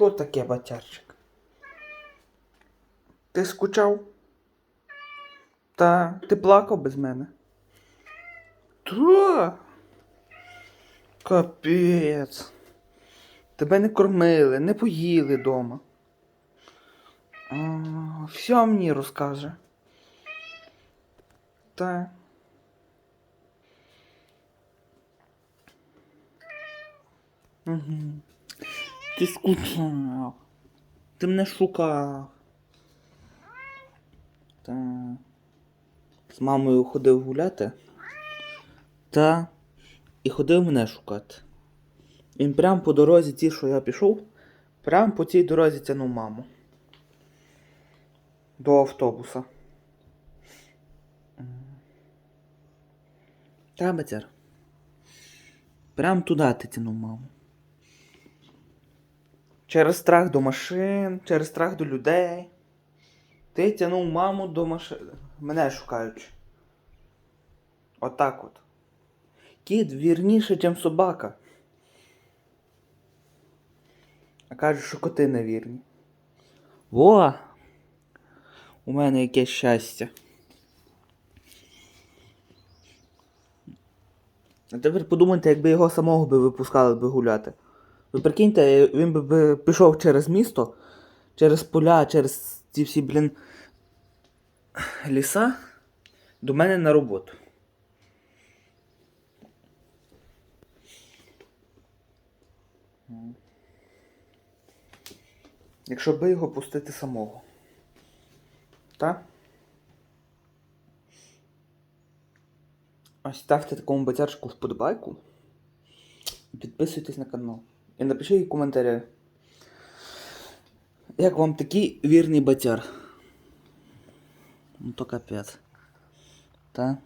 Що таке батярчик? Ти скучав? Та ти плакав без мене? Та. Капець. Тебе не кормили, не поїли дома. Все мені розкаже. Та. Угу. Ти скучав. Ти мене шукав. Та. З мамою ходив гуляти. Та. І ходив мене шукати. Він прямо по дорозі ті, що я пішов, прямо по цій дорозі тянув маму. До автобуса. Та, батяр. Прям туди ти тянув маму. Через страх до машин, через страх до людей. Ти тянув маму до машини. Мене шукаючи. Отак от. Кіт вірніше, ніж собака. А кажуть, що коти невірні. Во! У мене яке щастя. А тепер подумайте, якби його самого би випускали би гуляти. Ви прикиньте, він би, пішов через місто, через поля, через ці всі, блін, ліса до мене на роботу. Якщо би його пустити самого. Так? Ось ставте такому батярчику вподобайку. Підписуйтесь на канал. І напишіть коментарі. Як вам такий вірний батяр? Ну то капець. Та?